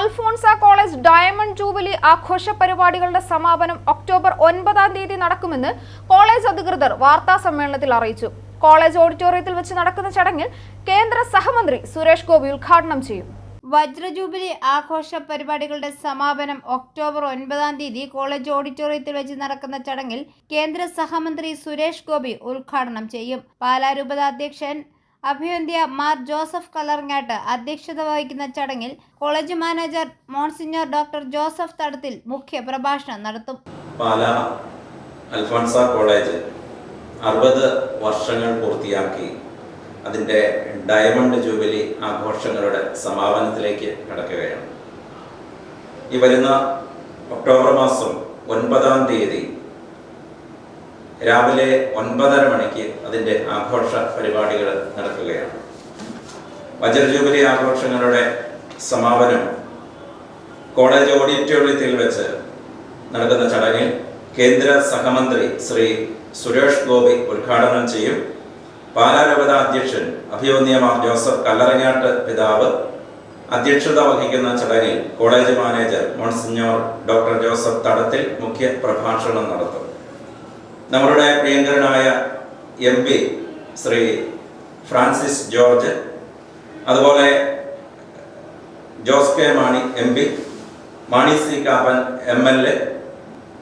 Alphonsa college diamond jubilee ആഘോഷ പരിപാടികളുടെ സമാപനം ഒക്ടോബർ ഒൻപതാം തീയതി നടക്കുമെന്ന് കോളേജ് അധികൃതർ വാർത്താ സമ്മേളനത്തിൽ അറിയിച്ചു. കോളേജ് ഓഡിറ്റോറിയത്തിൽ വെച്ച് നടക്കുന്ന ചടങ്ങിൽ കേന്ദ്ര സഹമന്ത്രി സുരേഷ് ഗോപി ഉദ്ഘാടനം ചെയ്യും. വജ്രജൂബിലി ആഘോഷ പരിപാടികളുടെ സമാപനം ഒക്ടോബർ ഒൻപതാം തീയതി കോളേജ് ഓഡിറ്റോറിയത്തിൽ വെച്ച് നടക്കുന്ന ചടങ്ങിൽ കേന്ദ്ര സഹമന്ത്രി സുരേഷ് ഗോപി ഉദ്ഘാടനം ചെയ്യും. പാലാ രൂപത അധ്യക്ഷൻ മാർ ജോസഫ് കലർങ്ങാട്ട് അധ്യക്ഷത വഹിക്കുന്ന ചടങ്ങിൽ college manager monsignor doctor Joseph Thadathil മുഖ്യ പ്രഭാഷണം നടത്തും. പാല അൽഫോൺസ കോളേജ് അറുപത് വർഷങ്ങൾ പൂർത്തിയാക്കി അതിന്റെ ഡയമണ്ട് ജൂബിലി ആഘോഷങ്ങളുടെ സമാപനത്തിലേക്ക് കടക്കുകയാണ്. ഈ വരുന്ന ഒക്ടോബർ മാസം ഒൻപതാം തീയതി രാവിലെ ഒൻപതര മണിക്ക് അതിന്റെ ആഘോഷ പരിപാടികൾ നടക്കുകയാണ്. വജ്രജൂബിലി ആഘോഷങ്ങളുടെ സമാപനം കോളേജ് ഓഡിറ്റോറിയത്തിൽ വെച്ച് നടക്കുന്ന ചടങ്ങിൽ കേന്ദ്ര സഹമന്ത്രി ശ്രീ സുരേഷ് ഗോപി ഉദ്ഘാടനം ചെയ്യും. പാലാരൂപത അധ്യക്ഷൻ അഭിവന്യമാർ ജോസഫ് കല്ലറങ്ങാട്ട് പിതാവ് അധ്യക്ഷത വഹിക്കുന്ന ചടങ്ങിൽ college manager monsignor doctor Joseph Thadathil മുഖ്യ പ്രഭാഷണം നടത്തും. നമ്മളുടെ പ്രിയങ്കരനായ M P Shri Francis George അതുപോലെ Jose K Mani M P Mani C Kappan M L A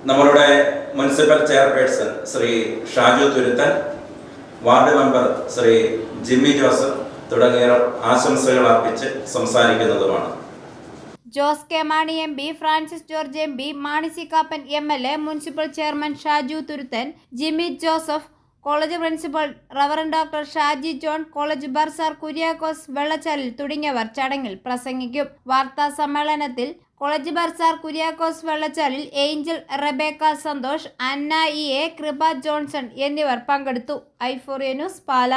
നമ്മളുടെ municipal chairperson Shri Shaju Thuruthan ward member Shri Jimmy Joseph തുടങ്ങിയവർ ആശംസകൾ അർപ്പിച്ച് സംസാരിക്കുന്നതുമാണ്. Jose K Mani M P Francis George M P Mani C Kappan M L A municipal chairman Shaju Thuruthan Jimmy Joseph college principal reverend doctor Shaji John college bursar Kuriakose Vellachalil തുടങ്ങിയവർ ചടങ്ങിൽ പ്രസംഗിക്കും. വാർത്താ സമ്മേളനത്തിൽ college bursar Kuriakose Vellachalil Angel Rebecca Santhosh Anna E A Krupa Johnson എന്നിവർ പങ്കെടുത്തു. ഐഫോറിയ news പാല.